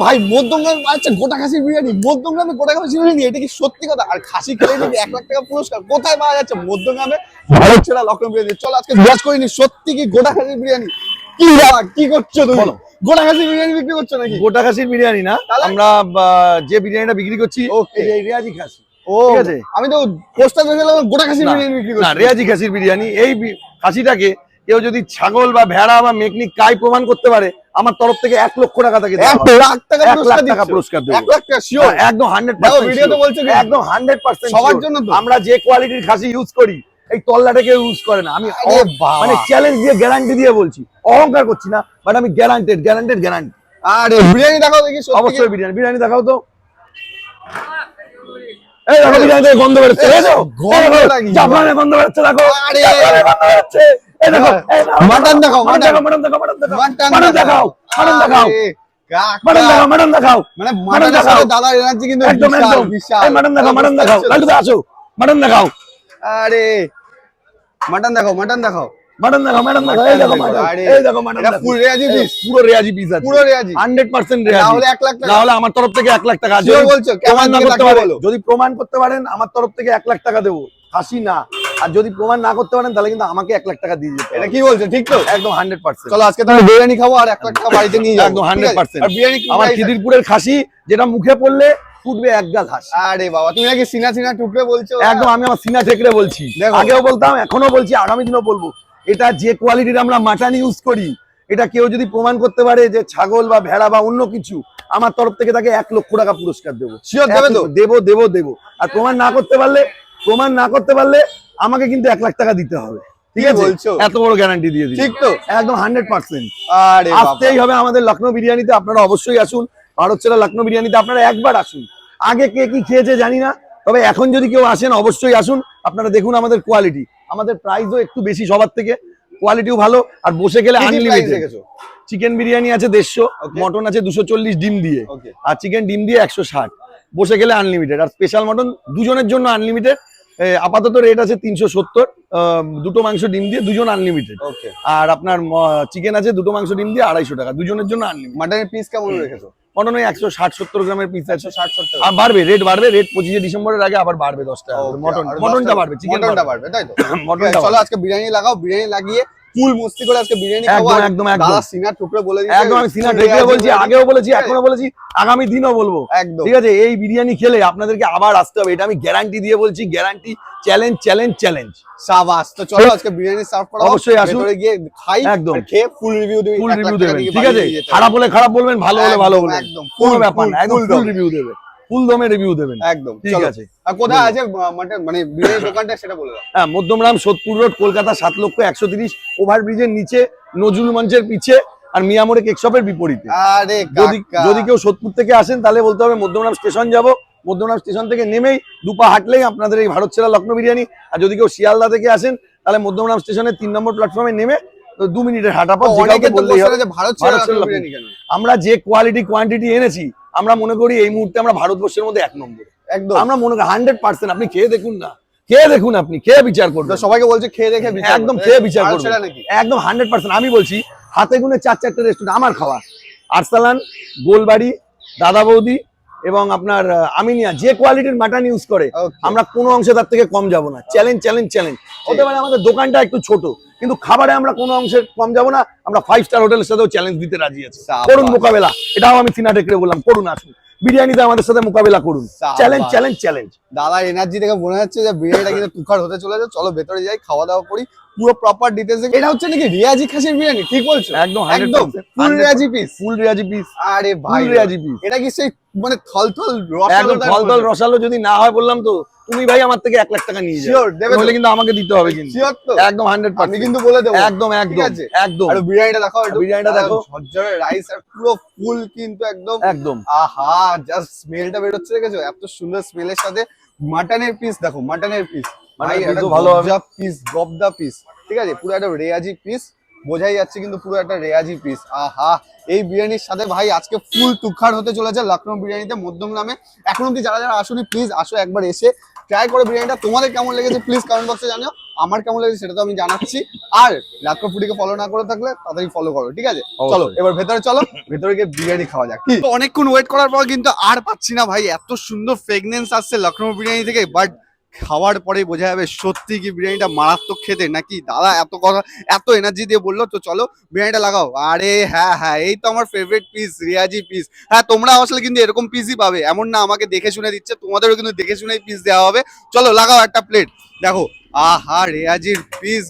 ভাই মধ্যমগ্রামে আচ্ছা গোটা খাসির বিরিয়ানি মধ্যমগ্রামে গোটা খাসির বিরিয়ানি এটা কি সত্যি কথা আর খাসি খেলে নাকি এক লাখ টাকা পুরস্কার কোথায় পাওয়া যাচ্ছে মধ্যমগ্রামে ভারত ছেড়া লখনৌ বিরিয়ানি চলো আজকে জিজ্ঞাসা করিনি সত্যি কি গোটা খাসির বিরিয়ানি কি বাবা, কি করছ তুমি। গোটা খাসির বিরিয়ানি বিক্রি করছ নাকি গোটা খাসির বিরিয়ানি না? আমরা যে বিরিয়ানিটা বিক্রি করছি. এই রেয়াজি খাসি ও ঠিক আছে। আমি তো পোস্টার দেখলাম গোটা খাসির বিরিয়ানি বিক্রি না করছ রেয়াজি খাসির বিরিয়ানি এই খাসিটাকে কেউ যদি ছাগল বা ভেড়া বা মেকনি কাই প্রমাণ করতে পারে আমার তরফ থেকে এক লক্ষ টাকা তাকে টাকা পুরস্কার দেবো। হ্যাঁ, একদম হান্ড্রেড দেখো, ভিডিওতে বলছে কি? একদম হান্ড্রেড পার্সেন্ট সবার জন্য আমরা যে কোয়ালিটির খাসি ইউজ করি এই তল্লাটা কেউ ইউজ করে না। আমি। মানে চ্যালেঞ্জ দিয়ে গ্যারান্টি দিয়ে বলছি। অহংকার করছি না বাট আমি গ্যারান্টেড গ্যারান্টেড গ্যারান্টি আরে বিরিয়ানি দেখাও দেখি অবশ্যই বিরিয়ানি। বিরিয়ানি দেখাও তো। এই দেখো বিরিয়ানি গন্ধ বেরোচ্ছে। গন্ধ। বেরোচ্ছে দেখো। আরে। গন্ধ বেরোচ্ছে। এই দেখো এই দেখাও, মাটন মাটন। দেখাও মাটন দেখাও মাটন দেখাও। মাটন দেখাও। মাটন দেখাও আরে, দেখাও। মানে মাটন দেখাও। সাথে এনার্জি কিন্তু একদম একদম। এই মাটন দেখাও মাটন দেখাও। লালটু দা আসো। মাটন দেখাও। আরে। মাটন দেখাও মাটন দেখাও। মাটন দেখাও মাটন দেখাও। এই দেখো মাটন। এই দেখো মাটন এটা দেখাও। রেয়াজি পুরো রেয়াজি পিস আছে। পুরো রেয়াজি। 100% না রেয়াজি। হলে এক লাখ টাকা। আমার তরফ থেকে এক লাখ টাকা বলছো? কেমন না করতে তাকিয়ে যদি প্রমাণ করতে পারেন আমার তরফ থেকে এক লাখ টাকা দেবো। হাসি না। আর যদি প্রমাণ না করতে পারেন তাহলে কিন্তু আমাকে এক লাখ টাকা দিয়ে যেতে এটা কি বলছো ঠিক তো? একদম হান্ড্রেড পার্সেন্ট চলো আজকে তাহলে বিরিয়ানি খাব আর এক লাখ টাকা বাড়িতে নিয়ে যাব। একদম? 100% আর বিরিয়ানি আমার খিদিরপুরের খাসি যেটা মুখে পড়লে ফুটবে এক গাল হাসি। আরে বাবা তুমি নাকি সিনা সিনা টুকরে বলছো? একদম আমি আমার সিনা বলছি। আগেও বলতাম এখনও বলছি আগামী দিনও বলব। এটা যে কোয়ালিটির আমরা মাটন ইউজ করি এটা কেউ যদি প্রমাণ করতে পারে যে ছাগল বা ভেড়া বা অন্য কিছু আমার তরফ থেকে তাকে এক লক্ষ টাকা পুরস্কার দেবো। দেবে দেবো দেবো দেবো। আর প্রমাণ না করতে পারলে প্রমাণ না করতে পারলে আমাকে কিন্তু এক লাখ টাকা দিতে হবে। ঠিক আছে? বলছো? এত বড় গ্যারান্টি দিয়ে দিই ঠিক তো। একদম হান্ড্রেড পার্সেন্ট আসতেই হবে আমাদের লখনৌ বিরিয়ানিতে আপনারা অবশ্যই আসুন। ভারত সেরা লখনৌ বিরিয়ানিতে আপনারা একবার আসুন। আগে কে কি খেয়েছে জানি না তবে এখন যদি কেউ আসেন অবশ্যই আসুন। আপনারা দেখুন আমাদের কোয়ালিটি আমাদের প্রাইসও একটু বেশি সবার থেকে। কোয়ালিটিও ভালো আর বসে গেলে আনলিমিটেড চিকেন বিরিয়ানি আছে দেড়শো মটন আছে দুশো চল্লিশ ডিম দিয়ে। আর চিকেন ডিম দিয়ে একশো ষাট। বসে গেলে আনলিমিটেড আর স্পেশাল মটন দুজনের জন্য আনলিমিটেড আপাতত রেট আছে তিনশো সত্তর। দুটো মাংস ডিম দিয়ে দুজন আনলিমিটেড আর আপনার চিকেন আছে দুটো মাংস ডিম দিয়ে আড়াইশো টাকা। দুজনের জন্য আনলিমিটেড মাটনের পিস কেমন রেখেছো? মটন ওই একশো ষাট সত্তর গ্রামের পিস একশো ষাট সত্তর। আর বাড়বে রেট বাড়বে রেট পঁচিশে ডিসেম্বরের আগে আবার বাড়বে দশ টাকা মটন মটনটা বাড়বে চিকেন মটনটা বাড়বে। তাই তো? মটনটা চলো আজকে বিরিয়ানি লাগাও বিরিয়ানি লাগিয়ে ফুল মস্তি করে আজকে বিরিয়ানি খাব একদম, একদম, একদম। দাদা সিনা টুকরে বলে একদম আমি সিনা full বলছি আগেও বলেছি এখনও বলেছি আগামী দিনও বলব। একদম। ঠিক আছে এই বিরিয়ানি খেলে আপনাদেরকে আবার আসতে হবে এটা আমি গ্যারান্টি দিয়ে বলছি গ্যারান্টি চ্যালেঞ্জ চ্যালেঞ্জ চ্যালেঞ্জ সাবাস তো চলো আজকে বিরিয়ানি সার্ভ করা অবশ্যই আসুন। গিয়ে খাই একদম। খেয়ে ফুল রিভিউ দিবি। ফুল রিভিউ ঠিক আছে? খারাপ হলে খারাপ বলবেন ভালো হলে ভালো বলবেন। একদম। কোনো ব্যাপার না একদম ফুল রিভিউ দেবে। ফুল দমে রিভিউ দেবেন। একদম। ঠিক আছে। আর কোথায় আছে মানে বিরিয়ানি দোকানটা সেটা বলে দাও। হ্যাঁ মধ্যমরাম সোদপুর রোড কলকাতা সাত লক্ষ একশো তিরিশ ওভারব্রিজের নিচে নজরুল মঞ্চের পিছে আর মিয়ামোড়ে কেক শপের বিপরীতে। আরে যদি যদি কেউ সোদপুর থেকে আসেন তাহলে বলতে হবে মধ্যমরাম স্টেশন যাব। মধ্যমরাম স্টেশন থেকে নেমেই দুপা হাঁটলেই আপনাদের এই ভারত সেরা লখনৌ বিরিয়ানি। আর যদি কেউ শিয়ালদা থেকে আসেন তাহলে মধ্যমরাম স্টেশনের তিন নম্বর প্ল্যাটফর্মে নেমে দু মিনিটের হাঁটা পথ আমরা যে কোয়ালিটি কোয়ান্টিটি এনেছি আমরা মনে করি এই মুহূর্তে আমরা ভারতবর্ষের মধ্যে এক নম্বর। একদম। আমরা মনে করি হান্ড্রেড পার্সেন্ট আপনি খেয়ে দেখুন না। খেয়ে দেখুন আপনি খেয়ে বিচার করবেন সবাইকে বলছে খেয়ে দেখে একদম খেয়ে বিচার করবেন একদম হান্ড্রেড পার্সেন্ট আমি বলছি হাতে গুনে চার চারটে রেস্টুরেন্ট আমার খাওয়া। আরসালান গোলবাড়ি দাদা বৌদি এবং আপনার আমিনিয়া যে কোয়ালিটির মাটন ইউজ করে আমরা কোনো অংশে তার থেকে কম যাব না। চ্যালেঞ্জ চ্যালেঞ্জ চ্যালেঞ্জ হতে পারে আমাদের দোকানটা একটু ছোট কিন্তু খাবারে আমরা কোনো অংশে কম যাব না আমরা ফাইভ স্টার হোটেলের সাথেও চ্যালেঞ্জ দিতে রাজি আছি। করুন মোকাবেলা। এটাও আমি সিনা টেকরে বললাম করুন আসুন। বিরিয়ানিতে আমাদের সাথে মোকাবেলা করুন। চ্যালেঞ্জ চ্যালেঞ্জ চ্যালেঞ্জ দাদার এনার্জি দেখে মনে হচ্ছে যে বিরিয়ানিটা কিন্তু তুখার হতে চলেছে। চলো ভেতরে যাই খাওয়া দাওয়া করি। পুরো প্রপার ডিটেলস এটা হচ্ছে নাকি রিয়াজি খাসির বিরিয়ানি? ঠিক বলছো? একদম একদম ফুল রিয়াজি পিস ফুল রেয়াজি পিস আরে ভাই ফুল রেয়াজি পিস এটা কি সেই মানে থলথল রসালো ফল দল রসালো যদি না হয় বললাম তো তুমি ভাই আমার থেকে এক লাখ টাকা নিয়ে যাও। Sure, দেবে তো? কিন্তু আমাকে দিতে হবে কিন্তু। একদম হান্ড্রেড আমি কিন্তু বলে দেবো। একদম একদম একদম। আর বিরিয়ানিটা একটু। বিরিয়ানিটা দেখো। ঝরঝরে রাইস আর পুরো ফুল কিন্তু একদম। একদম। আহা জাস্ট স্মেলটা বেরোচ্ছে দেখেছ? এত সুন্দর স্মেলের সাথে মাটনের পিস দেখো মাটনের পিস ভালো পিস গবদা পিস ঠিক আছে? পুরো একটা রেয়াজি পিস বোঝাই যাচ্ছে কিন্তু পুরো একটা রেয়াজি পিস আহা এই বিরিয়ানির সাথে ভাই আজকে ফুল তুখার হতে চলেছে লখনৌ বিরিয়ানিতে মধ্যম নামে এখন অব্দি যারা যারা আসুনি প্লিজ আসো একবার এসে। ট্রাই করে বিরিয়ানিটা তোমাদের কেমন লেগেছে প্লিজ কমেন্ট বক্সে জানিও। আমার কেমন লেগেছে সেটা তো আমি জানাচ্ছি। আর লখনৌ ফুডিকে ফলো না করে থাকলে তাড়াতাড়ি ফলো করো ঠিক আছে? চলো এবার ভেতরে চলো ভেতরে গিয়ে বিরিয়ানি খাওয়া যাক? অনেকক্ষণ ওয়েট করার পর কিন্তু আর পাচ্ছি না ভাই এত সুন্দর ফ্রেগনেন্স আসছে লখনৌ বিরিয়ানি থেকে বাট খাওয়ার পরে বোঝা যাবে সত্যি কি বিরিয়ানিটা মারাত্মক খেতে? নাকি দাদা এত কথা, এত এনার্জি দিয়ে বলল? তো চলো বিরিয়ানিটা লাগাও। আরে হ্যাঁ হ্যাঁ এই তো আমার ফেভারিট পিস রিয়াজি পিস হ্যাঁ তোমরা আসলে কিন্তু এরকম পিসই পাবে। এমন না, আমাকে দেখে শুনে দিচ্ছে, তোমাদেরও কিন্তু দেখে শুনেই পিস দেওয়া হবে। চলো, লাগাও একটা প্লেট দেখো, আহা, রেয়াজির পিস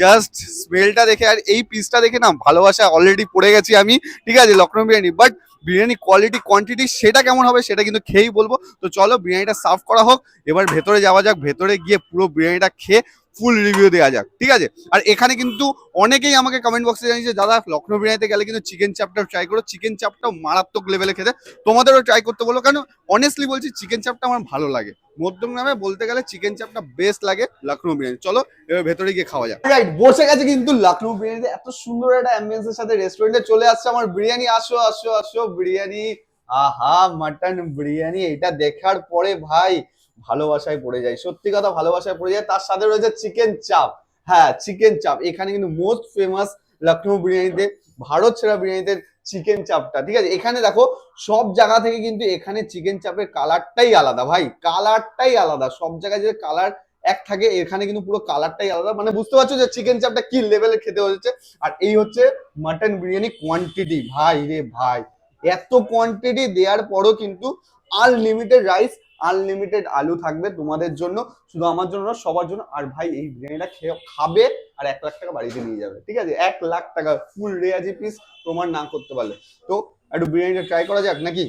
জাস্ট স্মেলটা দেখে, আর এই পিসটা দেখে না, ভালোবাসা অলরেডি পড়ে গেছি আমি। ঠিক আছে Lucknow biryani. But biryani quality quantity সেটা কেমন হবে সেটা কিন্তু খেয়েই বলব। তো চলো বিরিয়ানিটা সার্ভ করা হোক, এবার ভেতরে যাওয়া যাক, ভেতরে গিয়ে পুরো বিরিয়ানিটা খেয়ে ফুল রিভিউ দেওয়া যাক, ঠিক আছে? আর এখানে কিন্তু অনেকেই আমাকে কমেন্ট বক্সে জানিয়েছে, দাদা লখনৌ বিরিয়ানিতে গেলে কিন্তু চিকেন চাপটা ট্রাই করো চিকেন চাপটাও মারাত্মক লেভেলে খেতে। তোমাদেরও ট্রাই করতে বলো কেন অনেস্টলি বলছি চিকেন চাপটা আমার ভালো লাগে। মধ্যম নামে বলতে গেলে চিকেন চাপটা বেস্ট লাগে লখনৌ বিরিয়ানি। চলো, এবার ভেতরে গিয়ে খাওয়া যাক। রাইট বসে গেছে কিন্তু লখনৌ বিরিয়ানিতে এত সুন্দর একটা অ্যাম্বিয়েন্স এর সাথে রেস্টুরেন্টে চলে আসছে আমার বিরিয়ানি। আসো আসো আসো, বিরিয়ানি। আহা মাটন বিরিয়ানি, এটা দেখার পরে ভাই ভালোবাসায় পড়ে যায়, সত্যি কথা ভালোবাসায় পড়ে যায়, তার সাথে রয়েছে চিকেন চাপ। হ্যাঁ চিকেন চাপ। এখানে কিন্তু মোস্ট ফেমাস লখনৌ বিরিয়ানিতে, ভারত সেরা বিরিয়ানিতে চিকেন চাপটা, ঠিক আছে? এখানে দেখো, সব জায়গা থেকে কিন্তু এখানে চিকেন চাপের কালারটাই আলাদা ভাই, কালারটাই আলাদা। সব জায়গায় যে কালার এক থাকে, এখানে কিন্তু পুরো কালারটাই আলাদা। মানে বুঝতে পারছ যে চিকেন চাপটা কি লেভেলের খেতে হচ্ছে আর এই হচ্ছে মাটন বিরিয়ানি কোয়ান্টিটি ভাই রে ভাই। এত কোয়ান্টিটি দেওয়ার পরও কিন্তু আনলিমিটেড রাইস আনলিমিটেড আলু থাকবে তোমাদের জন্য। শুধু আমার জন্য সবার জন্য। আর ভাই, এই বিরিয়ানিটা খেয়ে খাবে আর এক লাখ টাকা বাড়িতে নিয়ে যাবে, ঠিক আছে? এক লাখ টাকা ফুল রেয়াজি পিস প্রমাণ না করতে পারলে। তো একটু বিরিয়ানিটা ট্রাই করা যাক নাকি?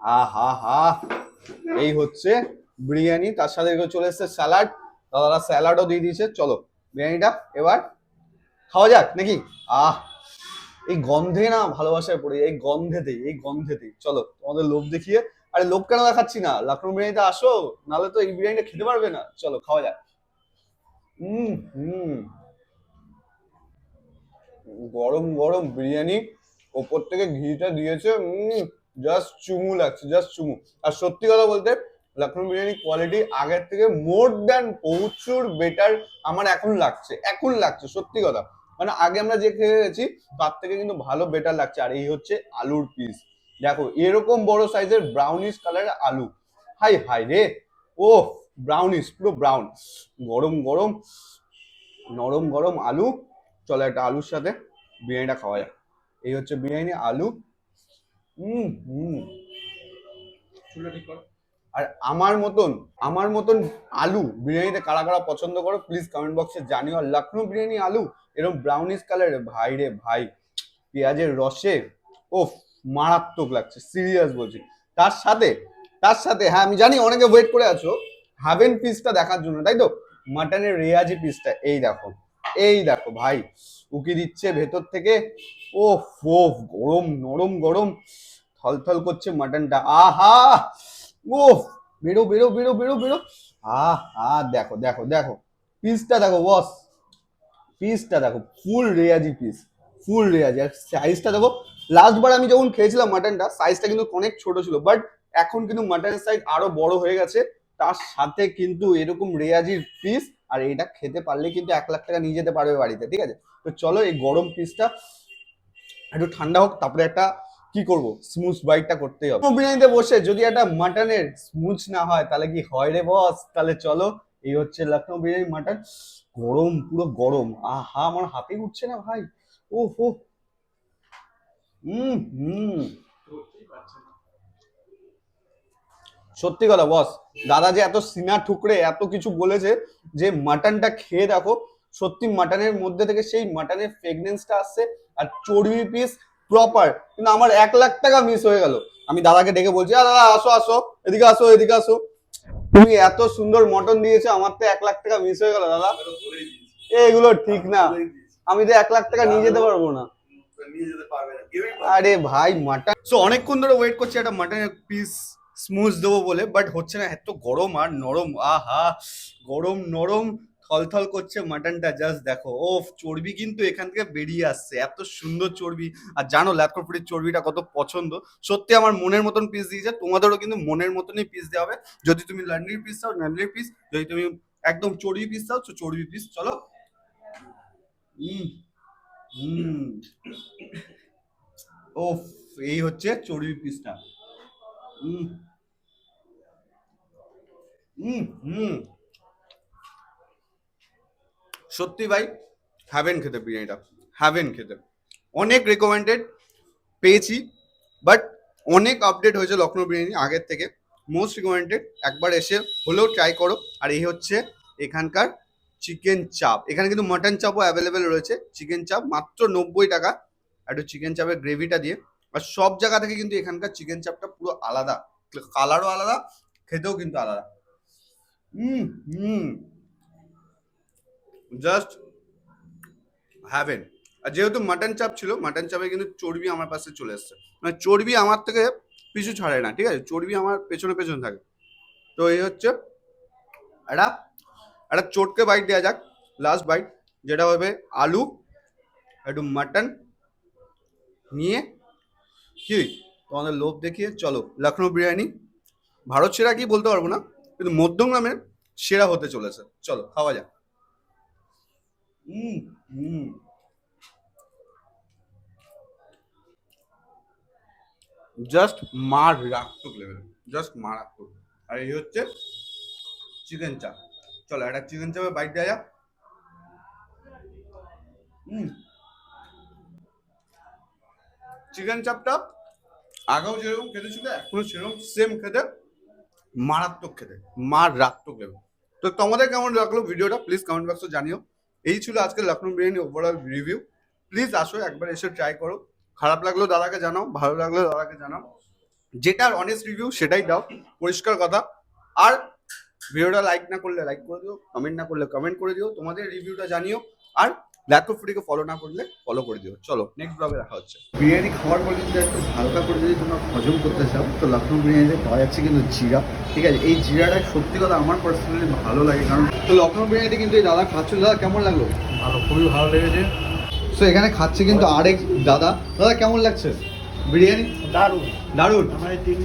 আহা হা। এই হচ্ছে বিরিয়ানি, তার সাথে চলে এসছে স্যালাড দাদারা স্যালাডও দিয়ে দিয়েছে। চলো, বিরিয়ানিটা এবার খাওয়া যাক নাকি? আহ, এই গন্ধে না ভালোবাসায় পড়ে এই গন্ধেতেই এই গন্ধেতেই। চলো, তোমাদের লোভ দেখিয়ে আরে লোক কেন দেখাচ্ছি না? লখনৌ বিরিয়ানিতে আসো, নাহলে তো এই বিরিয়ানিটা খেতে পারবে না। চলো, খাওয়া যাক। হুম হুম। গরম গরম বিরিয়ানি, ওপর থেকে ঘিটা দিয়েছে জাস্ট চুমু লাগছে জাস্ট চুমু। আর সত্যি কথা বলতে লখনৌ বিরিয়ানি কোয়ালিটি আগের থেকে মোর দ্যান প্রচুর বেটার আমার এখন লাগছে এখন লাগছে, সত্যি কথা। মানে আগে আমরা যে খেয়ে গেছি তার থেকে কিন্তু ভালো বেটার লাগছে। আর এই হচ্ছে আলুর পিস দেখো, এরকম বড় সাইজের ব্রাউনিশ কালারের আলু। হাই হাই রে। ও ব্রাউনিশ পুরো ব্রাউন গরম গরম, নরম, গরম আলু। চলো একটা আলুর সাথে বিরিয়ানিটা খাওয়া যাক। এই হচ্ছে বিরিয়ানি, আলু। হুম হুম। আর আমার মতন আমার মতন আলু বিরিয়ানিতে কারা কারা পছন্দ করো প্লিজ কমেন্ট বক্সে জানিও। আর লখনৌ বিরিয়ানি আলু এরকম ব্রাউনিশ কালারের ভাই রে ভাই, পেঁয়াজের রসে। ও মারাত্মক লাগছে সিরিয়াস বলছি। তার সাথে তার সাথে হ্যাঁ আমি জানি অনেকে ওয়েট করে আছো হাভেন পিসটা দেখার জন্য, তাই তো? মাটনের রেয়াজি পিসটা এই দেখো এই দেখো ভাই, উকি দিচ্ছে ভেতর থেকে ও ফো গরম, নরম, গরম, থলথল করছে মাটনটা, আহা ও বেরো বেরো বেরো বেরো বেরো, আহ, দেখো দেখো দেখো পিসটা দেখো বস পিসটা দেখো ফুল রেয়াজি পিস ফুল রেয়াজি, আর সাইজটা দেখো লাস্ট বার আমি যখন খেয়েছিলাম মাটনটা সাইজটা কিন্তু অনেক ছোট ছিল বাট এখন কিন্তু মাটনের সাইজ আরও বড় হয়ে গেছে। তার সাথে কিন্তু এরকম রেয়াজির পিস আর এটা খেতে পারলে কিন্তু এক লাখ টাকা নিয়ে যেতে পারবে বাড়িতে, ঠিক আছে? তো চলো এই গরম পিসটা একটু ঠান্ডা হোক, তারপরে একটা কি করব? স্মুথ বাইটটা করতেই হবে। বিরিয়ানিতে বসে যদি একটা মাটনের স্মুথ না হয়, তাহলে কি হয় রে বস তাহলে চলো, এই হচ্ছে লখনৌ বিরিয়ানি মাটন গরম, পুরো গরম। আহা, আমার হাতেই উঠছে না ভাই? ও হো হুম হুম। সত্যি কথা বস দাদা যে এত সিনা ঠুকরে এত কিছু বলেছে যে মাটনটা খেয়ে দেখো সত্যি মাটনের মধ্যে থেকে সেই মাটনের ফ্রেগনেন্সটা আসছে আর চর্বি পিস প্রপার কিন্তু আমার এক লাখ টাকা মিস হয়ে গেল। আমি দাদাকে ডেকে বলছি "আ, দাদা আসো আসো এদিকে আসো এদিকে আসো। তুমি এত সুন্দর মটন দিয়েছ আমার তো এক লাখ টাকা মিস হয়ে গেল দাদা। এগুলো ঠিক না। আমি তো এক লাখ টাকা নিয়ে যেতে পারব না। আরে ভাই মাটন সো অনেকক্ষণ ধরে ওয়েট করছি একটা মাটনের পিস স্মুজ দেবো বলে বাট হচ্ছে না এত গরম আর নরম আহা গরম নরম থলথল করছে মাটনটা জাস্ট দেখো ও চর্বি কিন্তু এখান থেকে বেরিয়ে আসছে এত সুন্দর চর্বি। আর জানো ল্যাথকোপুরির চর্বিটা কত পছন্দ? সত্যি আমার মনের মতন পিস দিয়েছে তোমাদেরও কিন্তু মনের মতনই পিস দেওয়া হবে। যদি তুমি লান্ডির পিস চাও লান্ডির পিস যদি তুমি একদম চর্বি পিস চাও তো চর্বি পিস চলো। হুম হুম। এই হচ্ছে চর্বি পিসটা। হুম। হুম সত্যি ভাই হ্যাভেন খেতে বিরিয়ানিটা হ্যাভেন খেতে। অনেক রেকমেন্ডেড পেয়েছি বাট অনেক আপডেট হয়েছে লখনৌ বিরিয়ানি আগের থেকে। মোস্ট রিকমেন্ডেড একবার এসে হলেও ট্রাই করো। আর এই হচ্ছে এখানকার চিকেন চাপ। এখানে কিন্তু মটন চাপও অ্যাভেলেবেল রয়েছে। চিকেন চাপ মাত্র নব্বই টাকা। একটু চিকেন চাপের গ্রেভিটা দিয়ে। আর সব জায়গা থেকে কিন্তু এখানকার চিকেন চাপটা পুরো আলাদা। কালারও আলাদা, খেতেও কিন্তু আলাদা। হুম হুম জাস্ট হ্যাভেন আর যেহেতু মাটন চাপ ছিল, মাটন চাপে কিন্তু চর্বি আমার পাশে চলে এসছে। মানে চর্বি আমার থেকে পিছু ছাড়ে না, ঠিক আছে? চর্বি আমার পেছনে পেছনে থাকে। তো এই হচ্ছে একটা একটা চটকে বাইট দেওয়া যাক। লাস্ট বাইট যেটা হবে আলু, একটু মাটন নিয়ে কি? তোমাদের লোভ দেখিয়ে চলো লখনৌ বিরিয়ানি। ভারত সেরা কি বলতে পারব না, কিন্তু মধ্যমগ্রামের সেরা হতে চলেছে। চলো, খাওয়া যাক। হুম হুম জাস্ট লেভেল জাস্ট মারাত্মক। আর এই হচ্ছে চিকেন চাপ চলো, একটা চিকেন চাপে বাইট দেওয়া যাক। চিকেন চাপটা আগেও যেরকম খেতে ছিল, এখনও সেরকম সেম খেতে, মারাত্মক খেতে, মারাত্মক লেভেল তো তোমাদের কেমন লাগল ভিডিওটা প্লিজ কমেন্ট বক্সে জানিও। এই ছিল আজকে Lucknow biryani overall review please আসো, একবার এসে ট্রাই করো। খারাপ লাগল দাদাকে জানাও, ভালো লাগল দাদাকে জানাও। যেটার অনেস্ট রিভিউ সেটাই দাও। পরিষ্কার কথা। আর ভিডিওটা লাইক না করলে লাইক করে দিও কমেন্ট না করলে কমেন্ট করে দিও তোমাদের রিভিউটা জানিও আর ল্যাপটপ ফুডিকে ফলো না করলে ফলো করে দিও। চলো নেক্সট ব্লগে দেখা হচ্ছে। বিরিয়ানি খাওয়ার পর যদি একটু হালকা করে যদি তোমরা হজম করতে চাও তো লখনৌ বিরিয়ানিতে পাওয়া যাচ্ছে কিন্তু জিরা। ঠিক আছে এই জিরাটা সত্যি কথা আমার পার্সোনালি ভালো লাগে কারণ তো লখনৌ বিরিয়ানিতে কিন্তু এই দাদা খাচ্ছিল। দাদা কেমন লাগল? ভালো খুবই ভালো লেগেছে। তো এখানে খাচ্ছে কিন্তু আরেক দাদা। দাদা কেমন লাগছে? বিরিয়ানি? দারুণ। দারুণ। আমার এই তিন